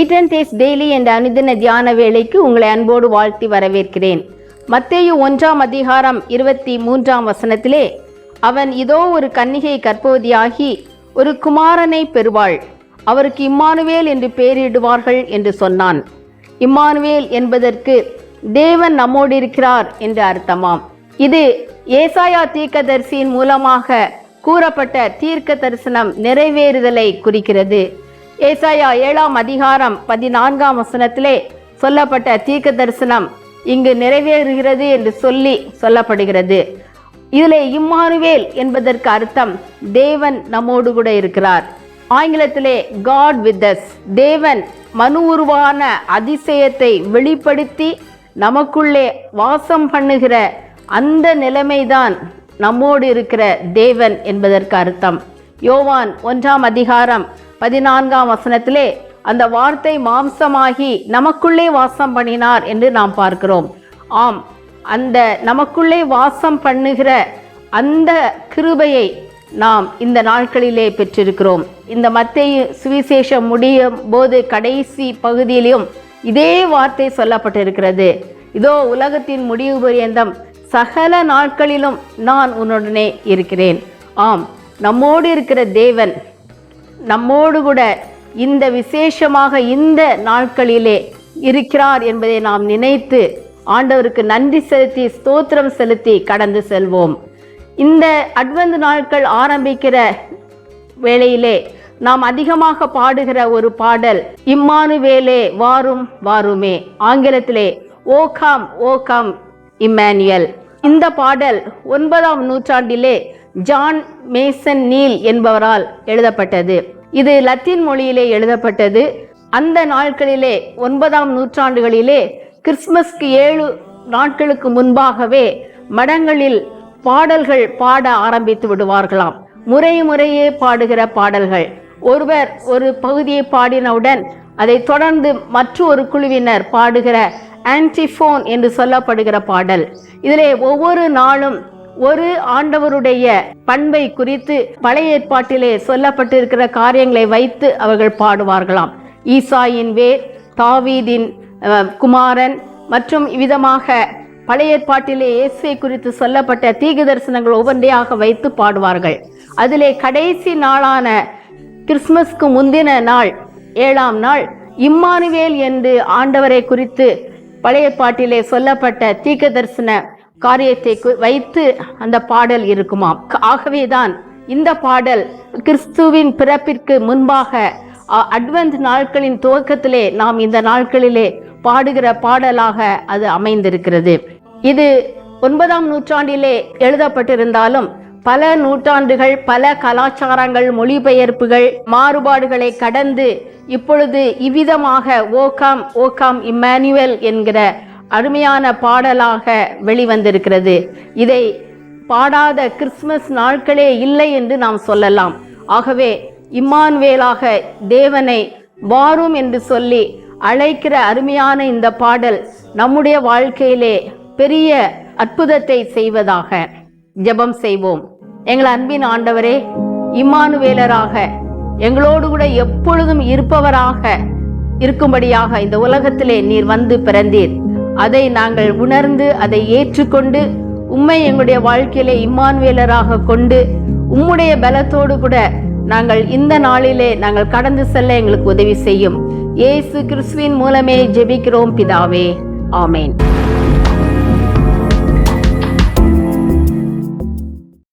Eat and taste daily என்ற அனுதின தியான வேலைக்கு உங்களை அன்போடு வாழ்த்தி வரவேற்கிறேன். மத்தேயு ஒன்றாம் அதிகாரம் இருபத்தி மூன்றாம் வசனத்திலே அவன் இதோ ஒரு கன்னிகை கற்பவதியாகி ஒரு குமாரனை பெறுவாள். அவருக்கு இம்மானுவேல் என்று பெயரிடுவார்கள் என்று சொன்னான். இம்மானுவேல் என்பதற்கு தேவன் நம்மோடு இருக்கிறார் என்று அர்த்தமாம். இது ஏசாயா தீர்க்கதரிசியின் மூலமாக கூறப்பட்ட தீர்க்க தரிசனம் நிறைவேறுதலை குறிக்கிறது. ஏசாயா ஏழாம் அதிகாரம் பதினான்காம் வசனத்திலே சொல்லப்பட்ட தீர்க்க தரிசனம் இங்கு நிறைவேறுகிறது என்று சொல்லி சொல்லப்படுகிறது. இதில் இம்மானுவேல் என்பதற்கு அர்த்தம் தேவன் நம்மோடு கூட இருக்கிறார். ஆங்கிலத்திலே காட் வித் அஸ் தேவன் மனு உருவான அதிசயத்தை வெளிப்படுத்தி நமக்குள்ளே வாசம் பண்ணுகிற அந்த நிலைமைதான் நம்மோடு இருக்கிற தேவன் என்பதற்கு அர்த்தம். யோவான் ஒன்றாம் அதிகாரம் பதினான்காம் வசனத்திலே அந்த வார்த்தை மாம்சமாகி நமக்குள்ளே வாசம் பண்ணினார் என்று நாம் பார்க்கிறோம். ஆம் அந்த நமக்குள்ளே வாசம் பண்ணுகிற அந்த கிருபையை நாம் இந்த நாட்களிலே பெற்றிருக்கிறோம். இந்த மத்திய சுவிசேஷம் முடியும் போது கடைசி பகுதியிலும் இதே வார்த்தை சொல்லப்பட்டிருக்கிறது. இதோ உலகத்தின் முடிவு பரியந்தம் சகல நாட்களிலும் நான் உன்னுடனே இருக்கிறேன். ஆம் நம்மோடு இருக்கிற தேவன் நம்மோடு கூட இந்த விசேஷமாக இந்த நாட்களிலே இருக்கிறார் என்பதை நாம் நினைத்து ஆண்டவருக்கு நன்றி செலுத்தி ஸ்தோத்திரம் செலுத்தி கடந்து செல்வோம். இந்த அட்வந்து நாட்கள் ஆரம்பிக்கிற வேளையிலே நாம் அதிகமாக பாடுகிற ஒரு பாடல் இம்மானுவேலே வாரும் வாருமே. ஆங்கிலத்திலே ஓகாம் ஓகாம் இம்மானுவேல். இந்த பாடல் ஒன்பதாம் நூற்றாண்டிலே ஜான் மேசன் நீல் என்பவரால் எழுதப்பட்டது. இது லத்தீன் மொழியிலே எழுதப்பட்டது. அந்த நாட்களிலே ஒன்பதாம் நூற்றாண்டுகளிலே கிறிஸ்மஸ்க்கு ஏழு நாட்களுக்கு முன்பாகவே மடங்களில் பாடல்கள் பாட ஆரம்பித்து விடுவார்களாம். முறை முறையே பாடுகிற பாடல்கள். ஒருவர் ஒரு பகுதியை பாடினவுடன் அதை தொடர்ந்து மற்றொரு குழுவினர் பாடுகிற ஆன்டிஃபோன் என்று சொல்லப்படுகிற பாடல். இதிலே ஒவ்வொரு நாளும் ஒரு ஆண்டவருடைய பண்பை குறித்து பழைய ஏற்பாட்டிலே சொல்லப்பட்டிருக்கிற காரியங்களை வைத்து அவர்கள் பாடுவார்களாம். ஈசாயின் வேர் தாவீதின் குமாரன் மற்றும் விதமாக பழைய ஏற்பாட்டிலே இயேசுவை குறித்து சொல்லப்பட்ட தீக தரிசனங்கள் ஒவ்வொன்றையாக வைத்து பாடுவார்கள். அதிலே கடைசி நாளான கிறிஸ்மஸ்க்கு முந்தின நாள் ஏழாம் நாள் இம்மானுவேல் என்று ஆண்டவரை குறித்து பழைய பாட்டிலே சொல்லப்பட்ட தீக்க தரிசன காரியத்தை வைத்து அந்த பாடல் இருக்குமாம் ஆகவேதான் இந்த பாடல் கிறிஸ்துவின் பிறப்பிற்கு முன்பாக அ- நாட்களின் துவக்கத்திலே நாம் இந்த நாட்களிலே பாடுகிற பாடலாக அது அமைந்திருக்கிறது. இது ஒன்பதாம் நூற்றாண்டிலே எழுதப்பட்டிருந்தாலும் பல நூற்றாண்டுகள் பல கலாச்சாரங்கள் மொழிபெயர்ப்புகள் மாறுபாடுகளை கடந்து இப்பொழுது இவ்விதமாக ஓகாம் ஓகாம் இம்மானுவல் என்கிற அருமையான பாடலாக வெளிவந்திருக்கிறது. இதை பாடாத கிறிஸ்மஸ் நாட்களே இல்லை என்று நாம் சொல்லலாம். ஆகவே இம்மானுவேலாக தேவனை வாரும் என்று சொல்லி அழைக்கிற அருமையான இந்த பாடல் நம்முடைய வாழ்க்கையிலே பெரிய அற்புதத்தை செய்வதாக. ஜெபம் செய்வோம். எங்கள் அன்பின் ஆண்டவரே இம்மானுவேலராக எங்களோடு கூட எப்பொழுதும் இருப்பவராக இருக்கும்படியாக இந்த உலகத்திலே நீர் வந்து பிறந்தீர். அதை நாங்கள் உணர்ந்து அதை ஏற்றுக்கொண்டு உம்மை எங்களுடைய வாழ்க்கையிலே இம்மானுவேலராக கொண்டு உம்முடைய பலத்தோடு கூட நாங்கள் இந்த நாளிலே நாங்கள் கடந்து செல்ல எங்களுக்கு உதவி செய்யும். ஏசு கிறிஸ்துவின் மூலமே ஜெபிக்கிறோம் பிதாவே. ஆமேன்.